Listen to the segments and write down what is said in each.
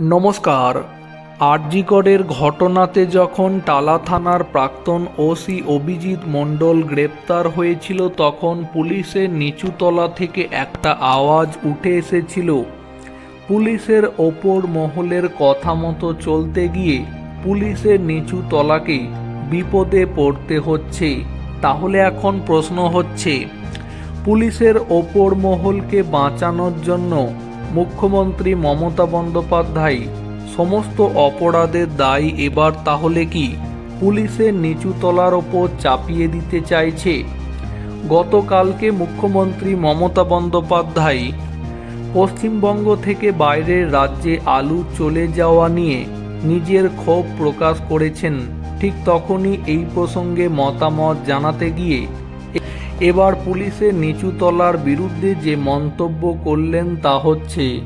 নমস্কার। আরজিকরের ঘটনাতে যখন টালা থানার প্রাক্তন ওসি অভিজিৎ মণ্ডল গ্রেপ্তার হয়েছিল, তখন পুলিশের নিচুতলা থেকে একটা আওয়াজ উঠে এসেছিল। পুলিশের ওপর মহলের কথা মতো চলতে গিয়ে পুলিশের নিচু তলাকে বিপদে পড়তে হচ্ছে। তাহলে এখন প্রশ্ন হচ্ছে, পুলিশের ওপর মহলকে বাঁচানোর জন্য মুখ্যমন্ত্রী মমতা বন্দ্যোপাধ্যায়, সমস্ত অপরাধের দায় এবার তাহলে কি পুলিশের নিচু তলার ওপর চাপিয়ে দিতে চাইছে? গতকালকে মুখ্যমন্ত্রী মমতা বন্দ্যোপাধ্যায় পশ্চিমবঙ্গ থেকে বাইরের রাজ্যে আলু চলে যাওয়া নিয়ে নিজের ক্ষোভ প্রকাশ করেছেন। ঠিক তখনই এই প্রসঙ্গে মতামত জানাতে গিয়ে এবার পুলিশের নিচুতলার বিরুদ্ধে যে মন্তব্য করলেন তা হচ্ছে,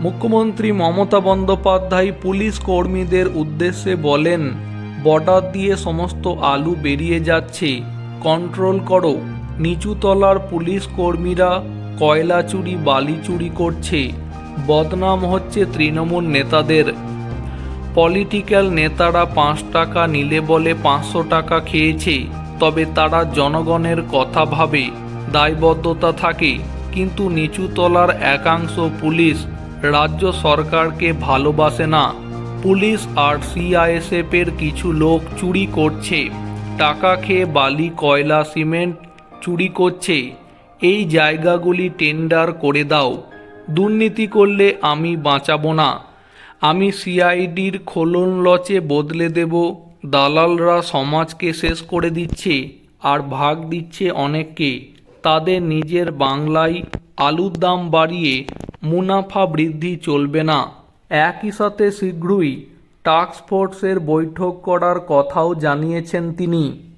মুখ্যমন্ত্রী মমতা বন্দ্যোপাধ্যায় পুলিশ কর্মীদের উদ্দেশ্যে বলেন, বর্ডার দিয়ে সমস্ত আলু বেরিয়ে যাচ্ছে, কন্ট্রোল করো। নিচুতলার পুলিশ কর্মীরা কয়লা চুরি, বালি চুরি করছে। বদনাম হচ্ছে তৃণমূল নেতাদের। পলিটিক্যাল নেতারা পাঁচ টাকা নিলে বলে পাঁচশো টাকা খেয়েছে। তবে তারা জনগণের কথা ভাবে, দায়বদ্ধতা থাকে, কিন্তু নিচুতলার একাংশ পুলিশ রাজ্য সরকারকে ভালোবাসে না। পুলিশ আর সিআইএসএফ এর কিছু লোক চুরি করছে, টাকা খেয়ে বালি, কয়লা, সিমেন্ট চুরি করছে। এই জায়গাগুলি টেন্ডার করে দাও। দুর্নীতি করলে আমি বাঁচাবো না। আমি সিআইডির খোলন লচে বদলে দেব। দালালরা সমাজকে শেষ করে দিচ্ছে আর ভাগ দিচ্ছে অনেককে। তাদের নিজের বাংলায় আলুর দাম বাড়িয়ে মুনাফা বৃদ্ধি চলবে না। একই সাথে শীঘ্রই টাস্ক ফোর্সের বৈঠক করার কথাও জানিয়েছেন তিনি।